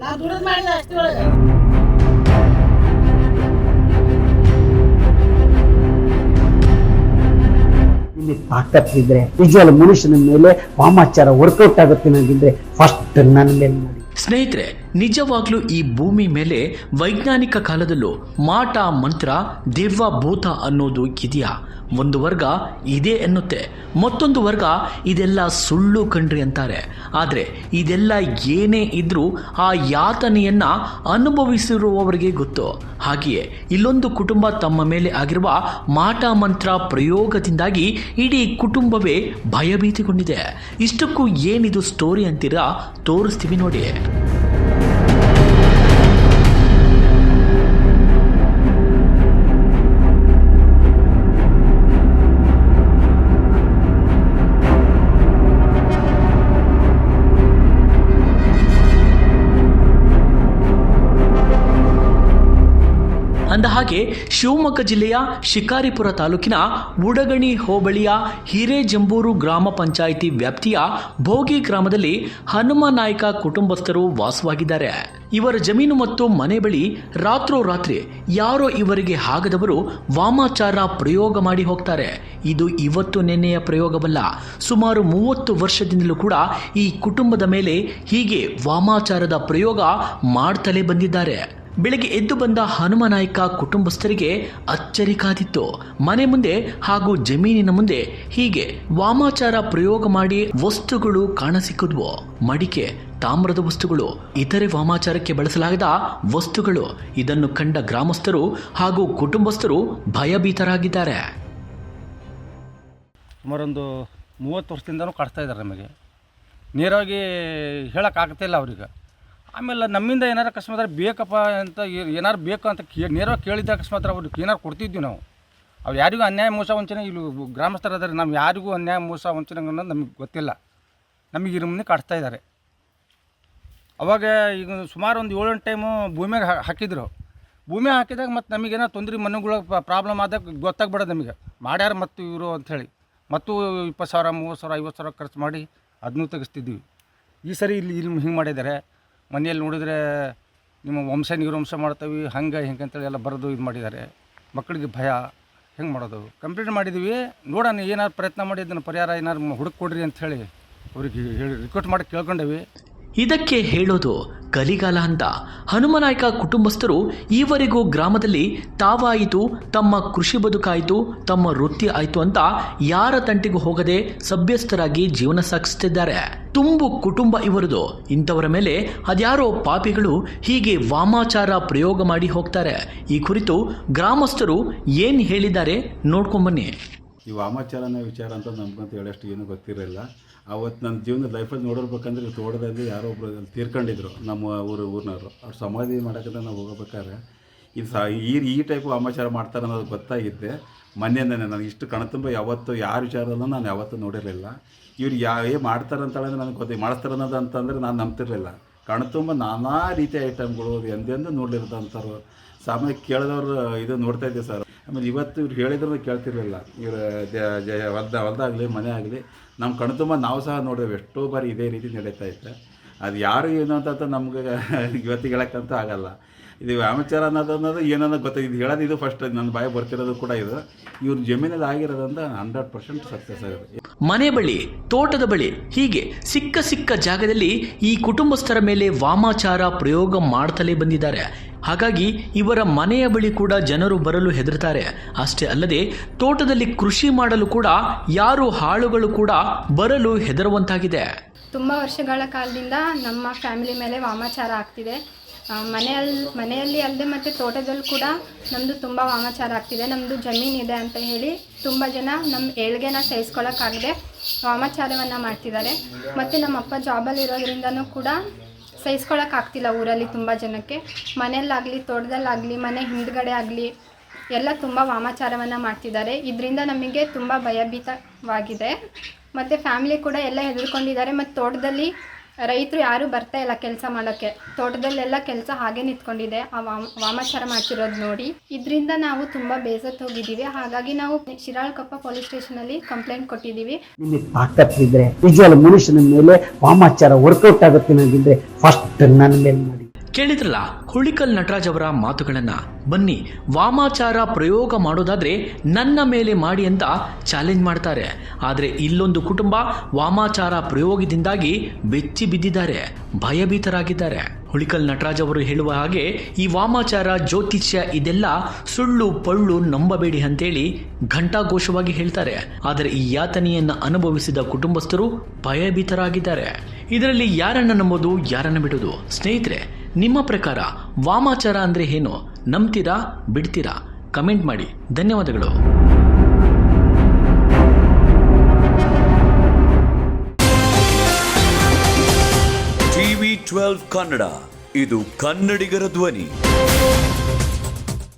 ನಾ ದುಡಿದ್ ಮಾಡಿದ ಅಷ್ಟೇ ಒಳಗೆ ಮನುಷ್ಯನ ಮೇಲೆ ವಾಮಾಚಾರ ವರ್ಕೌಟ್ ಆಗುತ್ತೆ ನನಗಿದ್ರೆ ಫಸ್ಟ್ ನನ್ನ ಮೇಲೆ ನೋಡಿ ಸ್ನೇಹಿತರೆ ನಿಜವಾಗ್ಲೂ ಈ ಭೂಮಿ ಮೇಲೆ ವೈಜ್ಞಾನಿಕ ಕಾಲದಲ್ಲೂ ಮಾಟ, ಮಂತ್ರ ದೆವ್ವ ಭೂತ ಅನ್ನೋದು ಇದೆಯಾ? ಒಂದು ವರ್ಗ ಇದೆ ಎನ್ನುತ್ತೆ. ಮತ್ತೊಂದು ವರ್ಗ ಇದೆಲ್ಲ ಸುಳ್ಳು ಕಣ್ರಿ ಅಂತಾರೆ. ಆದರೆ ಇದೆಲ್ಲ ಏನೇ ಇದ್ದರೂ ಆ ಯಾತನೆಯನ್ನ ಅನುಭವಿಸಿರುವವರಿಗೆ ಗೊತ್ತು. ಹಾಗೆಯೇ ಇಲ್ಲೊಂದು ಕುಟುಂಬ ತಮ್ಮ ಮೇಲೆ ಆಗಿರುವ ಮಾಟ, ಮಂತ್ರ ಪ್ರಯೋಗದಿಂದಾಗಿ ಇಡೀ ಕುಟುಂಬವೇ ಭಯಭೀತಿಗೊಂಡಿದೆ. ಇಷ್ಟಕ್ಕೂ ಏನಿದು ಸ್ಟೋರಿ ಅಂತೀರಾ? ತೋರಿಸ್ತೀವಿ ನೋಡಿ. ಅಂದ ಹಾಗೆ ಶಿವಮೊಗ್ಗ ಜಿಲ್ಲೆಯ ಶಿಕಾರಿಪುರ ತಾಲೂಕಿನ ಉಡಗಣಿ ಹೋಬಳಿಯ ಹಿರೇಜಂಬೂರು ಗ್ರಾಮ ಪಂಚಾಯಿತಿ ವ್ಯಾಪ್ತಿಯ ಭೋಗಿ ಗ್ರಾಮದಲ್ಲಿ ಹನುಮನಾಯ್ಕ ಕುಟುಂಬಸ್ಥರು ವಾಸವಾಗಿದ್ದಾರೆ. ಇವರ ಜಮೀನು ಮತ್ತು ಮನೆ ಬಳಿ ರಾತ್ರೋರಾತ್ರಿ ಯಾರೋ ಇವರಿಗೆ ಆಗದವರು ವಾಮಾಚಾರ ಪ್ರಯೋಗ ಮಾಡಿ ಹೋಗ್ತಾರೆ. ಇದು ಇವತ್ತು ನಿನ್ನೆಯ ಪ್ರಯೋಗವಲ್ಲ, ಸುಮಾರು ಮೂವತ್ತು ವರ್ಷದಿಂದಲೂ ಕೂಡ ಈ ಕುಟುಂಬದ ಮೇಲೆ ಹೀಗೆ ವಾಮಾಚಾರದ ಪ್ರಯೋಗ ಮಾಡ್ತಲೇ ಬಂದಿದ್ದಾರೆ. ಬೆಳಗ್ಗೆ ಎದ್ದು ಬಂದ ಹನುಮನಾಯ್ಕ ಕುಟುಂಬಸ್ಥರಿಗೆ ಅಚ್ಚರಿ ಕಾದಿತ್ತು ಮನೆ ಮುಂದೆ ಹಾಗೂ ಜಮೀನಿನ ಮುಂದೆ ಹೀಗೆ ವಾಮಾಚಾರ ಪ್ರಯೋಗ ಮಾಡಿ ವಸ್ತುಗಳು ಕಾಣಸಿಕ್ಕಿದ್ವು. ಮಡಿಕೆ, ತಾಮ್ರದ ವಸ್ತುಗಳು, ಇತರೆ ವಾಮಾಚಾರಕ್ಕೆ ಬಳಸಲಾಗದ ವಸ್ತುಗಳು. ಇದನ್ನು ಕಂಡ ಗ್ರಾಮಸ್ಥರು ಹಾಗೂ ಕುಟುಂಬಸ್ಥರು ಭಯಭೀತರಾಗಿದ್ದಾರೆ. ಸುಮಾರೊಂದು ಮೂವತ್ತು ವರ್ಷದಿಂದನೂ ಕಟ್ತಾ ಇದ್ದಾರೆ ನಮಗೆ. ನೇರವಾಗಿ ಹೇಳೋಕ್ಕಾಗ್ತಿಲ್ಲ ಅವ್ರಿಗೆ. ಆಮೇಲೆ ನಮ್ಮಿಂದ ಏನಾರು ಅಕಸ್ಮಾತ್ ಬೇಕಪ್ಪ ಅಂತ ಏನಾರು ಬೇಕು ಅಂತ ಕೇ ನೇರವಾಗಿ ಕೇಳಿದ್ದ ಅಕಸ್ಮಾತ್ ಅವ್ರಿಗೆ ಏನಾರು ಕೊಡ್ತಿದ್ವಿ ನಾವು. ಅವು ಯಾರಿಗೂ ಅನ್ಯಾಯ ಮೋಸ ವಂಚನೆ ಇಲ್ಲಿ ಗ್ರಾಮಸ್ಥರು ಅದಾರೆ ನಾವು ಯಾರಿಗೂ ಅನ್ಯಾಯ ಮೋಸ ವಂಚನೆ ಅನ್ನೋದು ನಮಗೆ ಗೊತ್ತಿಲ್ಲ. ನಮಗೆ ಇರೋ ಮುಂದೆ ಕಾಡ್ತಾ ಇದ್ದಾರೆ ಅವಾಗ ಈಗ ಸುಮಾರು ಒಂದು ಏಳೆಂಟು ಟೈಮು ಭೂಮಿಯಾಗ ಹಾ- ಹಾಕಿದ್ರು. ಭೂಮಿ ಹಾಕಿದಾಗ ಮತ್ತು ನಮಗೇನೋ ತೊಂದರೆ, ಮನೆಗಳ ಪ್ರಾಬ್ಲಮ್ ಆದಾಗ ಗೊತ್ತಾಗ್ಬಿಡೋದು ನಮಗೆ. ಮಾಡ್ಯಾರ ಮತ್ತು ಇವರು ಅಂಥೇಳಿ ಮತ್ತು ಇಪ್ಪತ್ತು ಸಾವಿರ ಮೂವತ್ತು ಸಾವಿರ ಐವತ್ತು ಸಾವಿರ ಖರ್ಚು ಮಾಡಿ ಅದನ್ನೂ ತೆಗಿಸ್ತಿದ್ವಿ. ಈ ಸರಿ ಇಲ್ಲಿ ಇಲ್ಲಿ ಹಿಂಗೆ ಮಾಡಿದ್ದಾರೆ ಮನೆಯಲ್ಲಿ ನೋಡಿದರೆ ನಿಮ್ಮ ವಂಶ ನಿರ್ವಂಶ ಮಾಡ್ತೀವಿ, ಹಂಗೆ ಹಿಂಗೆ ಅಂತೇಳಿ ಎಲ್ಲ ಬರೆದು ಇದು ಮಾಡಿದ್ದಾರೆ. ಮಕ್ಕಳಿಗೆ ಭಯ, ಹೆಂಗೆ ಮಾಡೋದು? ಕಂಪ್ಲೀಟ್ ಮಾಡಿದ್ವಿ ನೋಡೋಣ, ಏನಾದ್ರು ಪ್ರಯತ್ನ ಮಾಡಿ ಅದನ್ನು ಪರಿಹಾರ ಏನಾರು ಹುಡುಕೊಡ್ರಿ ಅಂಥೇಳಿ ಅವ್ರಿಗೆ ಹೇಳಿ ರಿಕ್ವೆಸ್ಟ್ ಮಾಡಿ ಕೇಳ್ಕೊಂಡೇವಿ. ಇದಕ್ಕೆ ಹೇಳೋದು ಕಲಿಗಾಲ ಅಂತ. ಹನುಮನಾಯ್ಕ ಕುಟುಂಬಸ್ಥರು ಈವರೆಗೂ ಗ್ರಾಮದಲ್ಲಿ ತಾವಾಯಿತು, ತಮ್ಮ ಕೃಷಿ ಬದುಕಾಯಿತು, ತಮ್ಮ ವೃತ್ತಿ ಆಯಿತು ಅಂತ ಯಾರ ತಂಟಿಗೂ ಹೋಗದೆ ಸಭ್ಯಸ್ಥರಾಗಿ ಜೀವನ ಸಾಗಿಸುತ್ತಿದ್ದಾರೆ. ತುಂಬು ಕುಟುಂಬ ಇವರದು. ಇಂಥವರ ಮೇಲೆ ಅದ್ಯಾರೋ ಪಾಪಿಗಳು ಹೀಗೆ ವಾಮಾಚಾರ ಪ್ರಯೋಗ ಮಾಡಿ ಹೋಗ್ತಾರೆ. ಈ ಕುರಿತು ಗ್ರಾಮಸ್ಥರು ಏನು ಹೇಳಿದ್ದಾರೆ ನೋಡ್ಕೊಂಬನ್ನಿ ಈ ವಾಮಾಚಾರನ ವಿಚಾರ ಅಂತ ನಮ್ಗಂತ ಹೇಳಷ್ಟು ಏನು ಗೊತ್ತಿರಲಿಲ್ಲ. ಅವತ್ತು ನನ್ನ ಜೀವನದ ಲೈಫಲ್ಲಿ ನೋಡಿರ್ಬೇಕಂದ್ರೆ ತೋಟದಲ್ಲಿ ಯಾರೋ ಒಬ್ಬರು ತೀರ್ಕೊಂಡಿದ್ರು. ನಮ್ಮ ಊರು ಊರಿನವರು. ಅವ್ರು ಸಮಾಧಿ ಮಾಡೋಕ್ಕಂತ ನಾವು ಹೋಗ್ಬೇಕಾದ್ರೆ ಇದು ಸಹ ಈ ಈ ಟೈಪು ಅಮಾಚಾರ ಮಾಡ್ತಾರೆ ಅನ್ನೋದು ಗೊತ್ತಾಗಿದ್ದೆ. ಮೊನ್ನೆಯಿಂದನೇ ನನಗೆ ಇಷ್ಟು ಕಣತುಂಬ ಯಾವತ್ತು ಯಾರ ವಿಚಾರದಲ್ಲೂ ನಾನು ಯಾವತ್ತೂ ನೋಡಿರಲಿಲ್ಲ. ಇವ್ರು ಯಾ ಏ ಮಾಡ್ತಾರೆ ಅಂತ ಹೇಳಿದ್ರೆ ನನಗೆ ಗೊತ್ತಿ ಮಾಡಿಸ್ತಾರೆ ಅನ್ನೋದು ಅಂತಂದರೆ ನಾನು ನಂಬ್ತಿರಲಿಲ್ಲ. ಕಣ್ತುಂಬ ನಾನಾ ರೀತಿಯ ಐಟಮ್ಗಳು ಎಂದೆಂದೂ ನೋಡಲಿರೋದಂಥವ್ರು ಸಾಮಾನ್ಯ ಕೇಳಿದವರು ಇದು ನೋಡ್ತಾ ಇದ್ದೆ ಸರ್. ಆಮೇಲೆ ಇವತ್ತು ಇವ್ರು ಹೇಳಿದ್ರು ಕೇಳ್ತಿರ್ಲಿಲ್ಲ. ಇವರು ಹೊಲ್ದ, ಹೊಲ್ದಾಗಲಿ, ಮನೆ ಆಗಲಿ ನಮ್ಮ ಕಣ್ತುಂಬ ನಾವು ಸಹ ನೋಡಿದ್ವಿ. ಎಷ್ಟೋ ಬಾರಿ ಇದೇ ರೀತಿ ನಡೀತಾ ಇತ್ತು. ಅದು ಯಾರು ಏನು ಅಂತ ನಮ್ಗೆ ಇವತ್ತಿಗೆ ಹೇಳಕ್ಕಂತ ಆಗಲ್ಲ. ಇದು ವ್ಯಾಮಚಾರ ಅನ್ನೋದು ಅನ್ನೋದು ಏನನ್ನೋ ಗೊತ್ತಾಗ, ಇದು ಹೇಳೋದು ಇದು ಫಸ್ಟ್ ನನ್ನ ಬಾಯಿ ಬರ್ತಿರೋದು ಕೂಡ ಇದು. ಇವ್ರ ಜಮೀನಲ್ಲಿ ಆಗಿರೋದಂತ ಹಂಡ್ರೆಡ್ ಪರ್ಸೆಂಟ್ ಸಕ್ಸಸ್ ಆಗಿದೆ. ಮನೆ ಬಳಿ, ತೋಟದ ಬಳಿ, ಹೀಗೆ ಸಿಕ್ಕ ಸಿಕ್ಕ ಜಾಗದಲ್ಲಿ ಈ ಕುಟುಂಬಸ್ಥರ ಮೇಲೆ ವಾಮಾಚಾರ ಪ್ರಯೋಗ ಮಾಡ್ತಲೇ ಬಂದಿದ್ದಾರೆ. ಹಾಗಾಗಿ ಇವರ ಮನೆಯ ಬಳಿ ಕೂಡ ಜನರು ಬರಲು ಹೆದರ್ತಾರೆ ಅಷ್ಟೇ ಅಲ್ಲದೆ ತೋಟದಲ್ಲಿ ಕೃಷಿ ಮಾಡಲು ಕೂಡ ಯಾರು ಹಾಳುಗಳು ಕೂಡ ಬರಲು ಹೆದರುವಂತಾಗಿದೆ. ತುಂಬ ವರ್ಷಗಳ ಕಾಲದಿಂದ ನಮ್ಮ ಫ್ಯಾಮಿಲಿ ಮೇಲೆ ವಾಮಾಚಾರ ಆಗ್ತಿದೆ. ಮನೆಯಲ್ಲಿ ಮನೆಯಲ್ಲಿ ಅಲ್ಲದೆ ಮತ್ತು ತೋಟದಲ್ಲಿ ಕೂಡ ನಮ್ಮದು ತುಂಬ ವಾಮಾಚಾರ ಆಗ್ತಿದೆ. ನಮ್ಮದು ಜಮೀನಿದೆ ಅಂತ ಹೇಳಿ ತುಂಬ ಜನ ನಮ್ಮ ಏಳ್ಗೆನ ಸಹಿಸ್ಕೊಳ್ಳೋಕ್ಕಾಗದೆ ವಾಮಾಚಾರವನ್ನು ಮಾಡ್ತಿದ್ದಾರೆ. ಮತ್ತು ನಮ್ಮ ಅಪ್ಪ ಜಾಬಲ್ಲಿ ಇರೋದ್ರಿಂದನೂ ಕೂಡ ಸಹಿಸ್ಕೊಳ್ಳೋಕ್ಕಾಗ್ತಿಲ್ಲ ಊರಲ್ಲಿ ತುಂಬ ಜನಕ್ಕೆ. ಮನೆಯಲ್ಲಾಗಲಿ, ತೋಟದಲ್ಲಾಗಲಿ, ಮನೆ ಹಿಂದ್ಗಡೆ ಆಗಲಿ, ಎಲ್ಲ ತುಂಬ ವಾಮಾಚಾರವನ್ನು ಮಾಡ್ತಿದ್ದಾರೆ. ಇದರಿಂದ ನಮಗೆ ತುಂಬ ಭಯಭೀತವಾಗಿದೆ. ಮತ್ತು ಫ್ಯಾಮಿಲಿ ಕೂಡ ಎಲ್ಲ ಹೆದರ್ಕೊಂಡಿದ್ದಾರೆ. ಮತ್ತು ತೋಟದಲ್ಲಿ ರೈತರು ಯಾರೂ ಬರ್ತಾ ಇಲ್ಲ ಕೆಲಸ ಮಾಡೋಕ್ಕೆ. ತೋಟದಲ್ಲೆಲ್ಲ ಕೆಲಸ ಹಾಗೆ ನಿಂತ್ಕೊಂಡಿದೆ. ಆ ವಾಮ, ವಾಮಾಚಾರ ಮಾಡ್ತಿರೋದು ನೋಡಿ. ಇದರಿಂದ ನಾವು ತುಂಬ ಬೇಸತ್ತು ಹೋಗಿದ್ದೀವಿ. ಹಾಗಾಗಿ ನಾವು ಶಿರಾಳಕೊಪ್ಪ ಪೊಲೀಸ್ ಸ್ಟೇಷನಲ್ಲಿ ಕಂಪ್ಲೇಂಟ್ ಕೊಟ್ಟಿದ್ದೀವಿ. ನಿಮಗೆ ತಾಕತ್ತಿದ್ರೆ ನಿಜವಾದ ಮನುಷ್ಯನ ಮೇಲೆ ವಾಮಾಚಾರ ವರ್ಕೌಟ್ ಆಗುತ್ತೆ ನನಗಿದ್ರೆ ಫಸ್ಟ್ ನನ್ನ ಮೇಲೆ ಕೇಳಿದ್ರಲ್ಲ, ಹುಳಿಕಲ್ ನಟರಾಜ್ ಅವರ ಮಾತುಗಳನ್ನ. ಬನ್ನಿ, ವಾಮಾಚಾರ ಪ್ರಯೋಗ ಮಾಡೋದಾದ್ರೆ ನನ್ನ ಮೇಲೆ ಮಾಡಿ ಅಂತ ಚಾಲೆಂಜ್ ಮಾಡ್ತಾರೆ. ಆದರೆ ಇಲ್ಲೊಂದು ಕುಟುಂಬ ವಾಮಾಚಾರ ಪ್ರಯೋಗದಿಂದಾಗಿ ಬೆಚ್ಚಿ ಬಿದ್ದಿದ್ದಾರೆ, ಭಯಭೀತರಾಗಿದ್ದಾರೆ. ಹುಳಿಕಲ್ ನಟರಾಜ್ ಅವರು ಹೇಳುವ ಹಾಗೆ, ಈ ವಾಮಾಚಾರ ಜ್ಯೋತಿಷ್ಯ ಇದೆಲ್ಲ ಸುಳ್ಳು ಪಳ್ಳು ನಂಬಬೇಡಿ ಅಂತೇಳಿ ಘಂಟಾಘೋಷವಾಗಿ ಹೇಳ್ತಾರೆ. ಆದರೆ ಈ ಯಾತನೆಯನ್ನು ಅನುಭವಿಸಿದ ಕುಟುಂಬಸ್ಥರು ಭಯಭೀತರಾಗಿದ್ದಾರೆ. ಇದರಲ್ಲಿ ಯಾರನ್ನ ನಂಬೋದು, ಯಾರನ್ನ ಬಿಡೋದು? ಸ್ನೇಹಿತರೆ ನಿಮ್ಮ ಪ್ರಕಾರ ವಾಮಾಚಾರ ಅಂದ್ರೆ ಏನು? ನಂಬ್ತೀರಾ? ಬಿಡ್ತೀರಾ? ಕಮೆಂಟ್ ಮಾಡಿ. ಧನ್ಯವಾದಗಳು. TV twelve Kannada. ಇದು ಕನ್ನಡಿಗರ ಧ್ವನಿ.